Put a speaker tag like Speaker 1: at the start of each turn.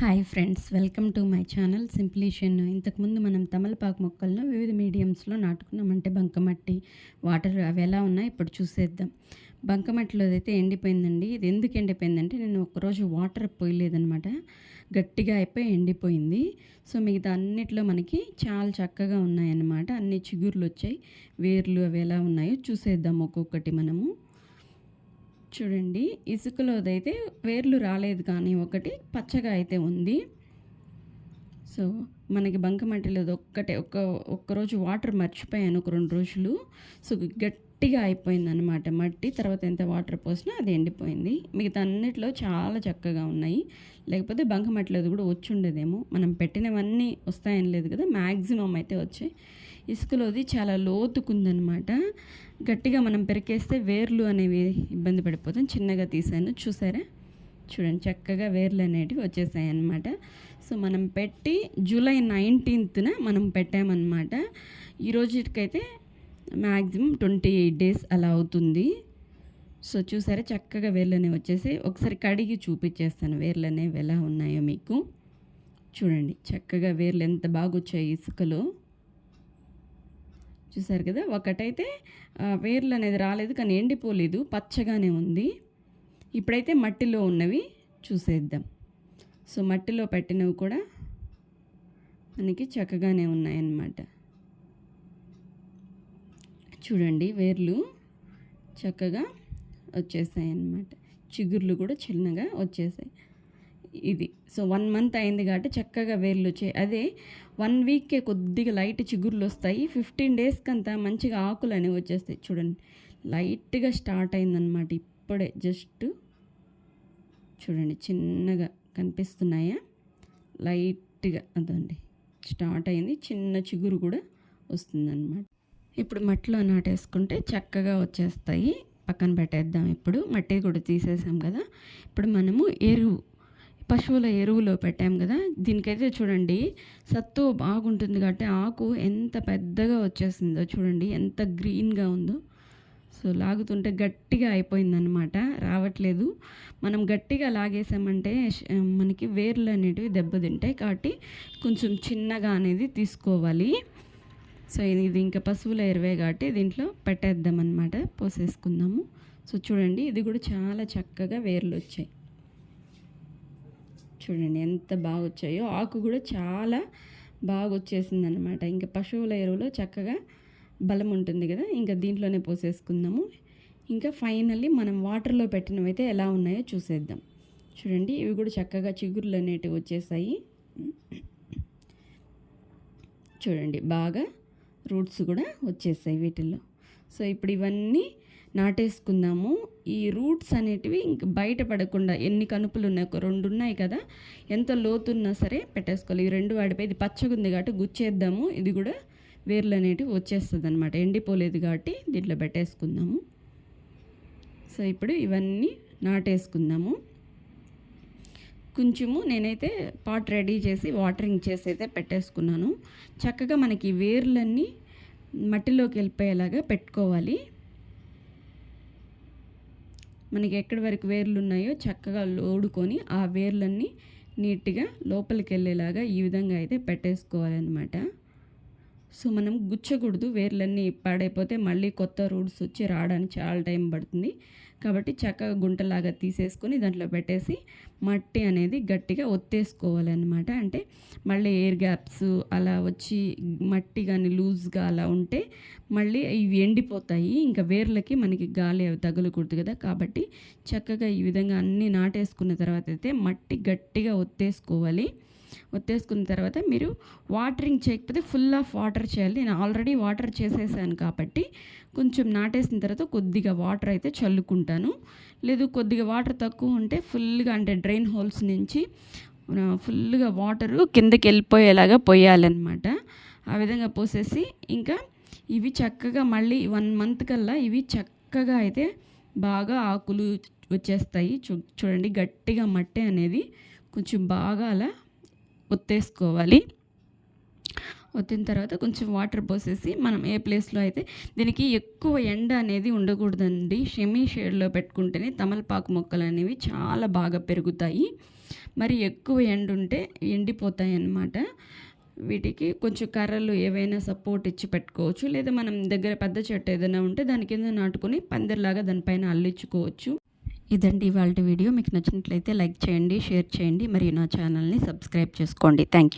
Speaker 1: Hi friends welcome to my channel సింప్లీషన్ ఇంతకుముందు మనం తమలపాకు మొక్కలను వివిధ మీడియంస్లో నాటుకున్నామంటే బంకమట్టి వాటర్ అవి ఎలా ఉన్నాయి ఇప్పుడు చూసేద్దాం. బంకమట్టిలో అయితే ఎండిపోయిందండి. ఇది ఎందుకు ఎండిపోయిందంటే నేను ఒకరోజు వాటర్ పోయలేదనమాట గట్టిగా అయిపోయి ఎండిపోయింది. సో మిగతా అన్నిట్లో మనకి చాలా చక్కగా ఉన్నాయన్నమాట. అన్ని చిగుర్లు వచ్చాయి వేర్లు అవి ఎలా ఉన్నాయో చూసేద్దాం ఒక్కొక్కటి మనము. చూడండి ఇసుకలోదైతే వేర్లు రాలేదు కానీ ఒకటి పచ్చగా అయితే ఉంది. సో మనకి బంకమట్టిలో ఒక్కటే ఒక్క ఒక్కరోజు వాటర్ మర్చిపోయాను ఒక రెండు రోజులు. సో గట్టిగా అయిపోయింది అనమాట మట్టి తర్వాత ఎంత వాటర్ పోసినా అది ఎండిపోయింది. మిగతా అన్నిట్లో చాలా చక్కగా ఉన్నాయి. లేకపోతే బంకమట్టిలో కూడా వచ్చి ఉండేదేమో మనం పెట్టినవన్నీ వస్తాయని లేదు కదా. మ్యాక్సిమం అయితే వచ్చాయి. ఇసుకలోది చాలా లోతుకుందనమాట గట్టిగా మనం పెరికేస్తే వేర్లు అనేవి ఇబ్బంది పడిపోతాం చిన్నగా తీసాను చూసారా? చూడండి చక్కగా వేర్లు అనేటివి వచ్చేసాయి అన్నమాట సో మనం పెట్టి జూలై నైన్టీన్త్న మనం పెట్టామన్నమాట. ఈ రోజుకైతే మ్యాక్సిమం ట్వంటీ ఎయిట్ డేస్ అలా అవుతుంది. సో చూసారా చక్కగా వేర్లు వచ్చేసి ఒకసారి కడిగి చూపించేస్తాను వేర్లు అనేవి ఎలా ఉన్నాయో మీకు. చూడండి చక్కగా వేర్లు ఎంత బాగా వచ్చాయి ఇసుకలో. చూసారు కదా ఒకటైతే వేర్లు అనేది రాలేదు కానీ ఎండిపోలేదు పచ్చగానే ఉంది. ఇప్పుడైతే మట్టిలో ఉన్నవి చూసేద్దాం. సో మట్టిలో పెట్టినవి కూడా మనకి చక్కగానే ఉన్నాయన్నమాట. చూడండి వేర్లు చక్కగా వచ్చేసాయి అన్నమాట చిగుర్లు కూడా చిన్నగా వచ్చేసాయి. ఇది. సో వన్ మంత్ అయింది కాబట్టి చక్కగా వేర్లు వచ్చాయి. అదే వన్ వీక్కే కొద్దిగా లైట్ చిగుర్లు వస్తాయి. ఫిఫ్టీన్ డేస్కి అంతా మంచిగా ఆకులు అనేవి వచ్చేస్తాయి. చూడండి లైట్గా స్టార్ట్ అయిందనమాట ఇప్పుడే. జస్ట్ చూడండి చిన్నగా కనిపిస్తున్నాయా? లైట్గా అదండి స్టార్ట్ అయింది. చిన్న చిగురు కూడా వస్తుందన్నమాట. ఇప్పుడు మట్టిలో నాటేసుకుంటే చక్కగా వచ్చేస్తాయి. పక్కన పెట్టేద్దాం ఇప్పుడు. మట్టి కూడా తీసేసాం కదా. ఇప్పుడు మనము ఎరువు పశువుల ఎరువులో పెట్టాం కదా. దీనికైతే చూడండి సత్తు బాగుంటుంది కాబట్టి ఆకు ఎంత పెద్దగా వచ్చేసిందో చూడండి ఎంత గ్రీన్గా ఉందో. సో లాగుతుంటే గట్టిగా అయిపోయిందనమాట రావట్లేదు. మనం గట్టిగా లాగేసామంటే మనకి వేర్లు అనేటివి దెబ్బతింటాయి కాబట్టి కొంచెం చిన్నగా అనేది తీసుకోవాలి. సో ఇది ఇది ఇంకా పశువుల ఎరువే కాబట్టి దీంట్లో పెట్టేద్దాం అనమాట పోసేసుకుందాము. సో చూడండి ఇది కూడా చాలా చక్కగా వేర్లు వచ్చాయి. చూడండి ఎంత బాగా వచ్చాయో. ఆకు కూడా చాలా బాగా వచ్చేసింది అనమాట ఇంకా పశువుల ఎరువులో చక్కగా బలం ఉంటుంది కదా ఇంకా దీంట్లోనే పోసేసుకుందాము. ఇంకా ఫైనల్లీ మనం వాటర్లో పెట్టినవైతే ఎలా ఉన్నాయో చూసేద్దాం. చూడండి ఇవి కూడా చక్కగా చిగుర్లు అనేటివి వచ్చేసాయి. చూడండి బాగా రూట్స్ కూడా వచ్చేసాయి వీటిల్లో. సో ఇప్పుడు ఇవన్నీ నాటేసుకుందాము. ఈ రూట్స్ అనేటివి ఇంక బయట పడకుండా ఎన్ని కనుపులు ఉన్నాయి ఒక రెండు ఉన్నాయి కదా. ఎంత లోతున్నా సరే పెట్టేసుకోవాలి. ఈ రెండు వాడిపోయి ఇది పచ్చగా ఉంది కాబట్టి గుచ్చేద్దాము. ఇది కూడా వేర్లు అనేటివి వచ్చేస్తుంది అనమాట ఎండిపోలేదు కాబట్టి దీంట్లో పెట్టేసుకుందాము. సో ఇప్పుడు ఇవన్నీ నాటేసుకుందాము. కొంచెము నేనైతే పాట్ రెడీ చేసి వాటరింగ్ చేసి అయితే పెట్టేసుకున్నాను. చక్కగా మనకి వేర్లన్నీ మట్టిలోకి వెళ్ళిపోయేలాగా పెట్టుకోవాలి. మనకి ఎక్కడి వరకు వేర్లు ఉన్నాయో చక్కగా లోడుకొని ఆ వేర్లన్నీ నీట్గా లోపలికి వెళ్ళేలాగా ఈ విధంగా అయితే పెట్టేసుకోవాలన్నమాట. సో మనం గుచ్చకూడదు వేర్లన్నీ పాడైపోతే మళ్ళీ కొత్త రూట్స్ వచ్చి రావడానికి చాలా టైం పడుతుంది. కాబట్టి చక్కగా గుంటలాగా తీసేసుకొని దాంట్లో పెట్టేసి మట్టి అనేది గట్టిగా ఒత్తేసుకోవాలన్నమాట. అంటే మళ్ళీ ఎయిర్ గ్యాప్స్ అలా వచ్చి మట్టి కానీ లూజ్గా అలా ఉంటే మళ్ళీ ఇవి ఎండిపోతాయి. ఇంకా వేర్లకి మనకి గాలి అవి తగలకూడదు కదా. కాబట్టి చక్కగా ఈ విధంగా అన్నీ నాటేసుకున్న తర్వాత అయితే మట్టి గట్టిగా ఒత్తేసుకోవాలి. ఒత్తేసుకున్న తర్వాత మీరు వాటరింగ్ చేయకపోతే ఫుల్ ఆఫ్ వాటర్ చేయాలి. నేను ఆల్రెడీ వాటర్ చేసేసాను కాబట్టి కొంచెం నాటేసిన తర్వాత కొద్దిగా వాటర్ అయితే చల్లుకుంటాను. లేదు కొద్దిగా వాటర్ తక్కువ ఉంటే ఫుల్గా అంటే డ్రైన్ హోల్స్ నుంచి ఫుల్గా వాటరు కిందకి వెళ్ళిపోయేలాగా పోయాలన్నమాట. ఆ విధంగా పోసేసి ఇంకా ఇవి చక్కగా మళ్ళీ వన్ మంత్ కల్లా ఇవి చక్కగా అయితే బాగా ఆకులు వచ్చేస్తాయి. చూ చూడండి గట్టిగా మట్టి అనేది కొంచెం బాగా అలా ఒత్తేసుకోవాలి. ఒత్తిన తర్వాత కొంచెం వాటర్ పోసేసి మనం ఏ ప్లేస్లో అయితే దీనికి ఎక్కువ ఎండ అనేది ఉండకూడదండి. షెమీ షేడ్లో పెట్టుకుంటేనే తమలపాకు మొక్కలు అనేవి చాలా బాగా పెరుగుతాయి. మరి ఎక్కువ ఎండ ఉంటే ఎండిపోతాయి అన్నమాట వీటికి కొంచెం కర్రలు ఏవైనా సపోర్ట్ ఇచ్చి పెట్టుకోవచ్చు. లేదా మనం దగ్గర పెద్ద చెట్టు ఏదైనా ఉంటే దాని కింద నాటుకొని పందిర్లాగా దానిపైన అల్లించుకోవచ్చు. ఇదండి ఇవాళ వీడియో. మీకు నచ్చినట్లయితే లైక్ చేయండి షేర్ చేయండి మరియు నా ఛానల్ని సబ్స్క్రైబ్ చేసుకోండి. Thank you